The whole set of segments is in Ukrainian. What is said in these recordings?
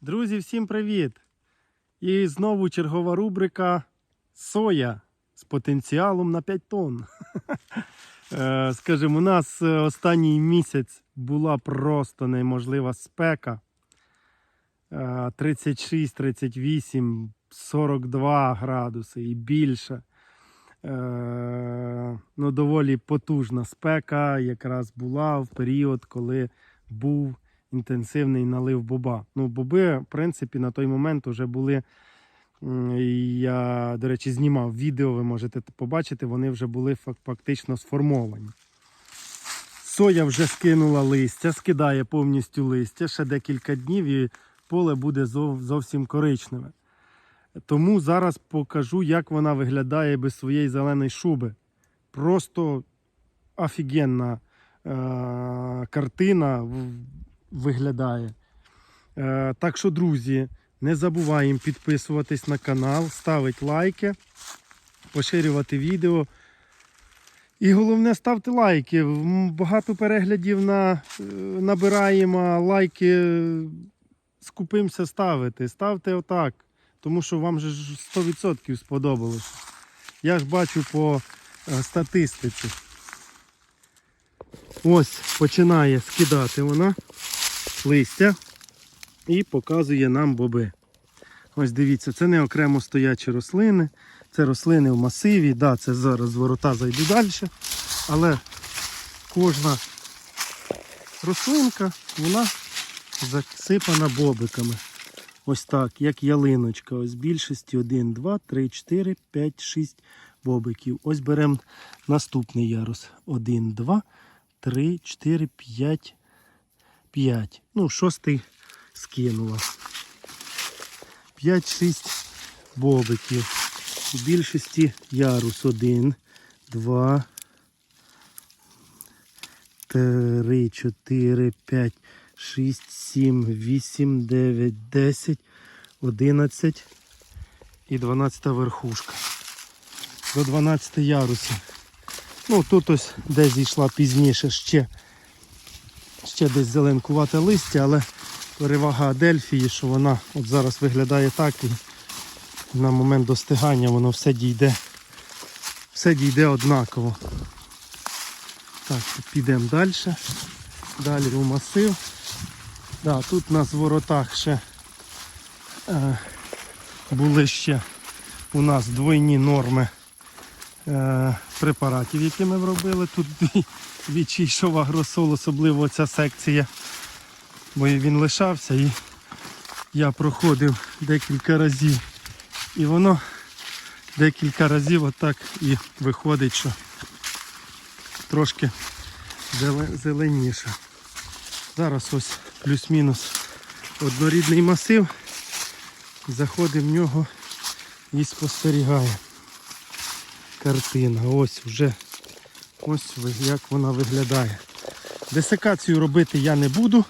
Друзі, всім привіт! І знову чергова рубрика Соя з потенціалом на 5 тонн. Е, Скажімо, у нас е, останній місяць була просто неможлива спека. Е, 36, 38, 42 градуси і більше. Е, Ну, доволі потужна спека якраз була в період, коли був інтенсивний налив боба. Ну, боби, в принципі, на той момент вже були. Я, до речі, знімав відео, ви можете побачити, вони вже були фактично сформовані. Соя вже скинула листя, скидає повністю листя ще декілька днів і поле буде зов- зовсім коричневе. Тому зараз покажу, як вона виглядає без своєї зеленої шуби. Просто офігенна е- картина виглядає. Е, так що, друзі, не забуваємо підписуватись на канал, ставити лайки, поширювати відео. І головне, ставте лайки. Багато переглядів на, е, набираємо, лайки е, скупимося ставити. Ставте отак, тому що вам же 100% сподобалось. Я ж бачу по статистиці. Ось починає скидати вона листя і показує нам боби. Ось дивіться, це не окремо стоячі рослини, це рослини в масиві. Да, це зараз ворота зайду далі. Але кожна рослинка, вона засипана бобиками. Ось так, як ялиночка. Ось більшості 1, 2, 3, 4, 5, 6 бобиків. Ось беремо наступний ярус. 1, 2, 3, 4, 5, 5. Ну, шостий скинула. 5-6 бобиків. В більшості ярус 1, 2, 3, 4, 5, 6, 7, 8, 9, 10, 11 і 12 верхушка. До 12 ярусів. Ну, тут ось де зійшла пізніше ще, ще десь зеленкувате листя, але перевага Адельфії, що вона от зараз виглядає так і на момент достигання воно все дійде, все дійде однаково. Так, підемо далі. Далі у масив. Да, тут у нас в воротах ще е, були ще у нас двойні норми препаратів, які ми робили. Тут дві, двічі йшов агросол, особливо ця секція бо він лишався і я проходив декілька разів. І воно декілька разів отак і виходить, що трошки зеленіше. Зараз ось плюс-мінус однорідний масив. Заходимо в нього і спостерігає картина. Ось вже ось як вона виглядає. Десикацію робити я не буду.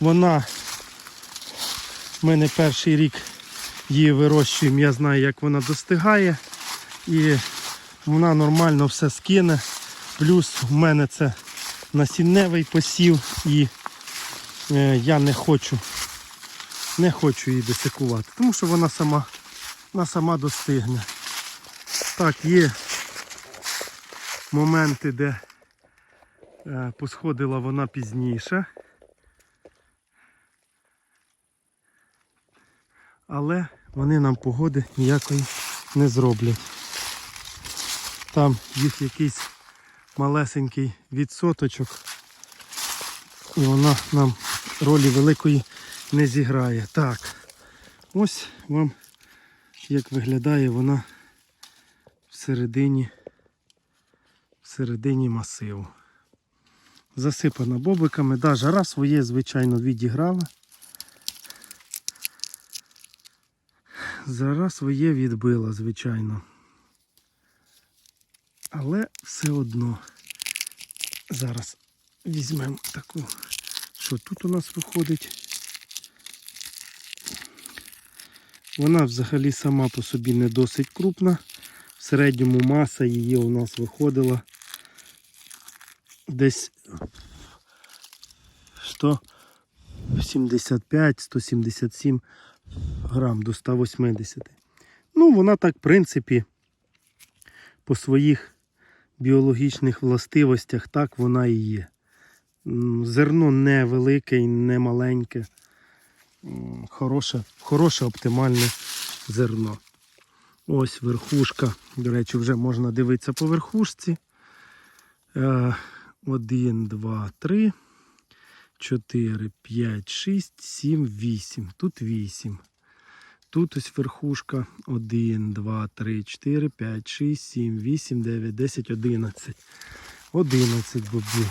Вона ми не перший рік її вирощуємо, я знаю, як вона достигає. І вона нормально все скине. Плюс в мене це насінневий посів і е, я не хочу, не хочу її десикувати, тому що вона сама, вона сама достигне. Так, є моменти, де е, посходила вона пізніше. але вони нам погоди ніякої не зроблять. Там їх якийсь малесенький відсоточок, і вона нам ролі великої не зіграє. Так, ось вам як виглядає вона всередині, всередині масиву. Засипана бобиками, да, жара своє, звичайно, відіграла. Зара своє відбила, звичайно. Але все одно. Зараз візьмемо таку, що тут у нас виходить. Вона взагалі сама по собі не досить крупна. Середньому маса її у нас виходила десь 100 75-177 грам до 180. Ну, вона так, в принципі, по своїх біологічних властивостях, так вона і є. Зерно не велике і не маленьке. Хороше, хороше оптимальне зерно. Ось верхушка. До речі, вже можна дивитися по верхушці. Е, Один, два, три, чотири, п'ять, шість, сім, вісім. Тут вісім. Тут ось верхушка 1, 2, 3, 4, 5, 6, 7, 8, 9, 10, 11. 11 бобів.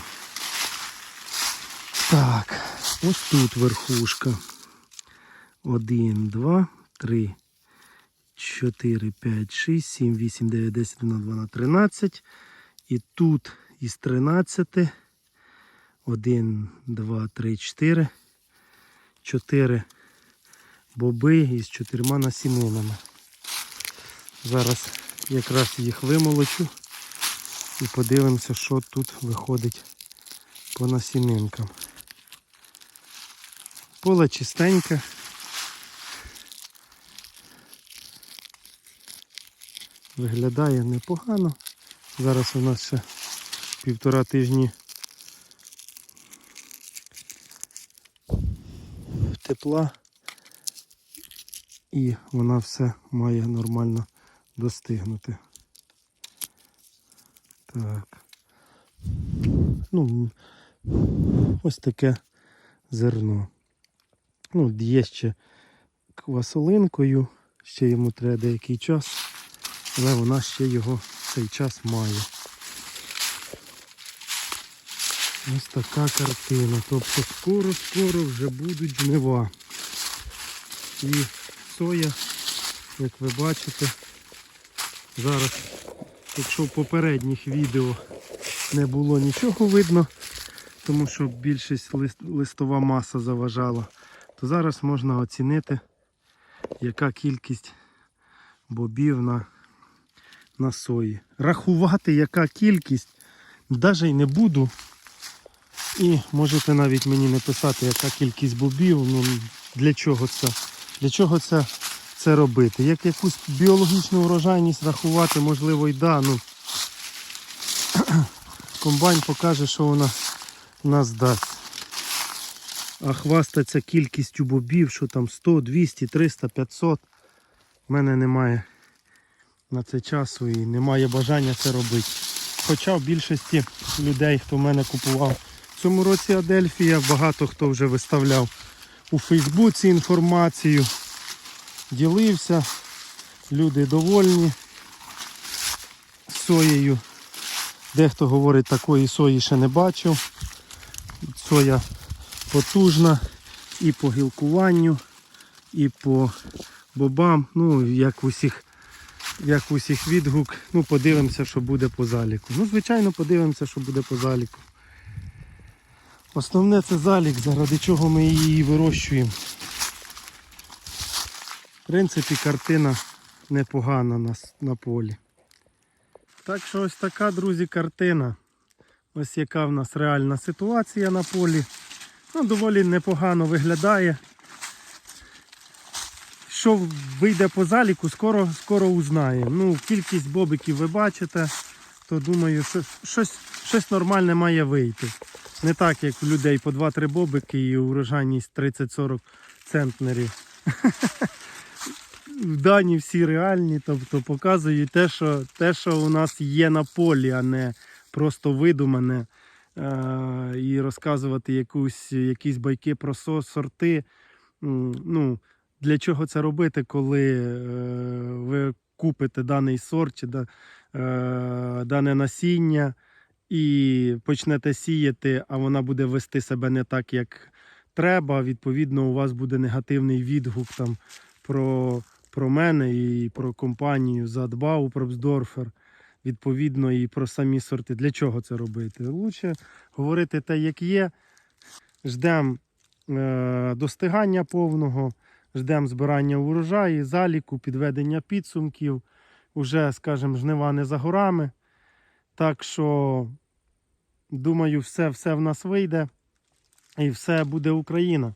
Так, ось тут верхушка. 1, 2, 3, 4, 5, 6, 7, 8, 9, 10, 11, 12, 13. І тут із 13. 1, 2, 3, 4. 4 боби із чотирма насінинами. Зараз якраз їх вимолочу і подивимося, що тут виходить по насінинкам. Поле чистеньке. Виглядає непогано. Зараз у нас ще півтора тижні тепла і вона все має нормально достигнути. Так. Ну, ось таке зерно. Ну, є ще квасолинкою, ще йому треба деякий час, але вона ще його цей час має. Ось така картина. Тобто скоро-скоро вже будуть жнива. І соя, як ви бачите, зараз, якщо в попередніх відео не було нічого видно, тому що більшість лист- листова маса заважала, то зараз можна оцінити, яка кількість бобів на, на сої. Рахувати, яка кількість, навіть й не буду. І можете навіть мені написати, яка кількість бобів, ну для чого це. Для чого це, це робити? Як якусь біологічну урожайність рахувати, можливо, й да. Ну, комбайн покаже, що вона нас дасть. А хвастаться кількістю бобів, що там 100, 200, 300, 500. У мене немає на це часу і немає бажання це робити. Хоча в більшості людей, хто в мене купував в цьому році Адельфія, багато хто вже виставляв у Фейсбуці інформацію, ділився, люди довольні соєю. Дехто говорить, такої сої ще не бачив. Соя потужна і по гілкуванню, і по бобам. Ну, як в усіх, як усіх відгук. Ну, подивимося, що буде по заліку. Ну, звичайно, подивимося, що буде по заліку. Основне це залік, заради чого ми її вирощуємо. В принципі, картина непогана на, на полі. Так що ось така, друзі, картина. Ось яка в нас реальна ситуація на полі. Ну, доволі непогано виглядає. Що вийде по заліку, скоро, скоро узнаємо. Ну, кількість бобиків ви бачите, то думаю, що щось, щось нормальне має вийти. Не так, як у людей по 2-3 бобики і урожайність 30-40 центнерів. Дані всі реальні, тобто показують те, що, те, що у нас є на полі, а не просто видумане. Е- і розказувати якусь, якісь байки про сорти. Ну, для чого це робити, коли е, ви купите даний сорт чи е, дане насіння і почнете сіяти, а вона буде вести себе не так, як треба. Відповідно, у вас буде негативний відгук там про, про мене і про компанію Задбау, Пробсдорфер. Відповідно, і про самі сорти. Для чого це робити? Лучше говорити те, як є. Ждемо е, достигання повного, ждемо збирання урожаю, заліку, підведення підсумків. Уже, скажімо, жнива не за горами. Так що, думаю, все, все в нас вийде і все буде Україна.